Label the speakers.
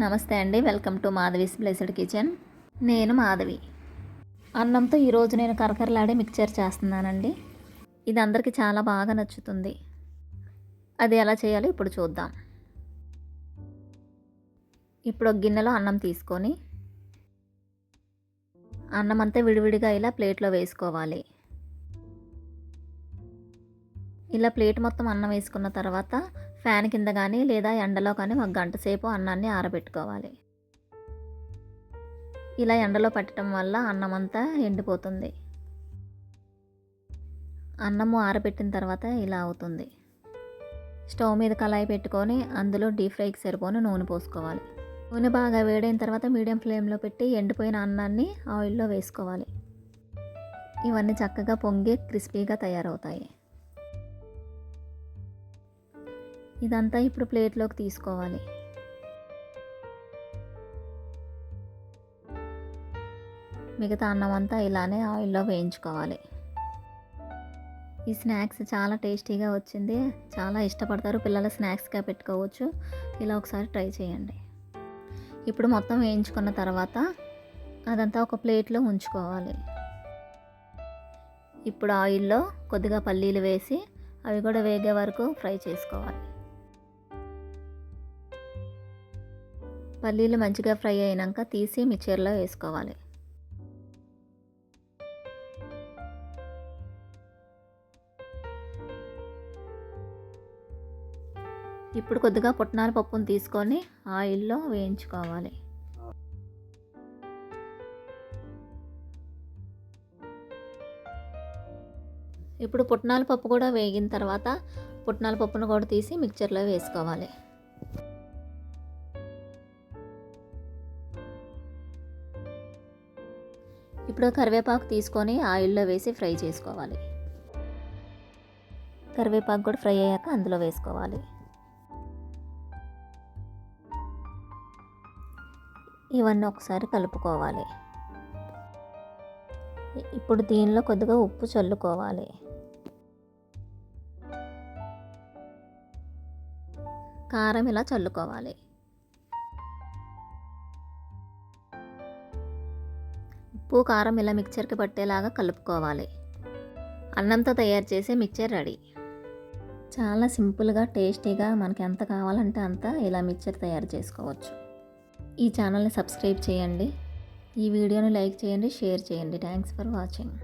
Speaker 1: నమస్తే అండి. Welcome to Madhavi's blessed kitchen. నేను మాధవి. అన్నంతో ఈరోజు నేను కరకరలాడే మిక్చర్ చేస్తున్నానండి. ఇది అందరికీ చాలా బాగా నచ్చుతుంది. అది ఎలా చేయాలో ఇప్పుడు చూద్దాం. ఇప్పుడు ఒక గిన్నెలో అన్నం తీసుకొని అన్నం అంతా విడివిడిగా ఇలా ప్లేట్లో వేసుకోవాలి. ఇలా ప్లేట్ మొత్తం అన్నం వేసుకున్న తర్వాత ఫ్యాన్ కింద కానీ లేదా ఎండలో కానీ ఒక గంట సేపు అన్నాన్ని ఆరబెట్టుకోవాలి. ఇలా ఎండలో పెట్టడం వల్ల అన్నం అంతా ఎండిపోతుంది. అన్నము ఆరబెట్టిన తర్వాత ఇలా అవుతుంది. స్టవ్ మీద కళాయి పెట్టుకొని అందులో డీప్ ఫ్రైకి సరిపోని నూనె పోసుకోవాలి. నూనె బాగా వేడైన తర్వాత మీడియం ఫ్లేమ్లో పెట్టి ఎండిపోయిన అన్నాన్ని ఆయిల్లో వేసుకోవాలి. ఇవన్నీ చక్కగా పొంగి క్రిస్పీగా తయారవుతాయి. ఇదంతా ఇప్పుడు ప్లేట్లోకి తీసుకోవాలి. మిగతా అన్నం అంతా ఇలానే ఆయిల్లో వేయించుకోవాలి. ఈ స్నాక్స్ చాలా టేస్టీగా వచ్చింది. చాలా ఇష్టపడతారు పిల్లల స్నాక్స్గా పెట్టుకోవచ్చు. ఇలా ఒకసారి ట్రై చేయండి. ఇప్పుడు మొత్తం వేయించుకున్న తర్వాత అదంతా ఒక ప్లేట్లో ఉంచుకోవాలి. ఇప్పుడు ఆయిల్లో కొద్దిగా పల్లీలు వేసి అవి కూడా వేగే వరకు ఫ్రై చేసుకోవాలి. పల్లీలు మంచిగా ఫ్రై అయినాక తీసి మిక్చర్లో వేసుకోవాలి. ఇప్పుడు కొద్దిగా పుట్నాల పప్పును తీసుకొని ఆయిల్లో వేయించుకోవాలి. ఇప్పుడు పుట్నాల పప్పు కూడా వేగిన తర్వాత పుట్నాల పప్పును కూడా తీసి మిక్చర్లో వేసుకోవాలి. ఇప్పుడు కరివేపాకు తీసుకొని ఆయిల్లో వేసి ఫ్రై చేసుకోవాలి. కరివేపాకు కూడా ఫ్రై అయ్యాక అందులో వేసుకోవాలి. ఇవన్నీ ఒకసారి కలుపుకోవాలి. ఇప్పుడు దీనిలో కొద్దిగా ఉప్పు చల్లుకోవాలి. కారం ఇలా చల్లుకోవాలి. ఉప్పు కారం ఇలా మిక్చర్కి పట్టేలాగా కలుపుకోవాలి. అన్నంతో తయారు చేసే మిక్చర్ రెడీ. చాలా సింపుల్గా టేస్టీగా మనకి ఎంత కావాలంటే అంత ఇలా మిక్చర్ తయారు చేసుకోవచ్చు. ఈ ఛానల్ని సబ్స్క్రైబ్ చేయండి. ఈ వీడియోని లైక్ చేయండి షేర్ చేయండి. Thanks for watching.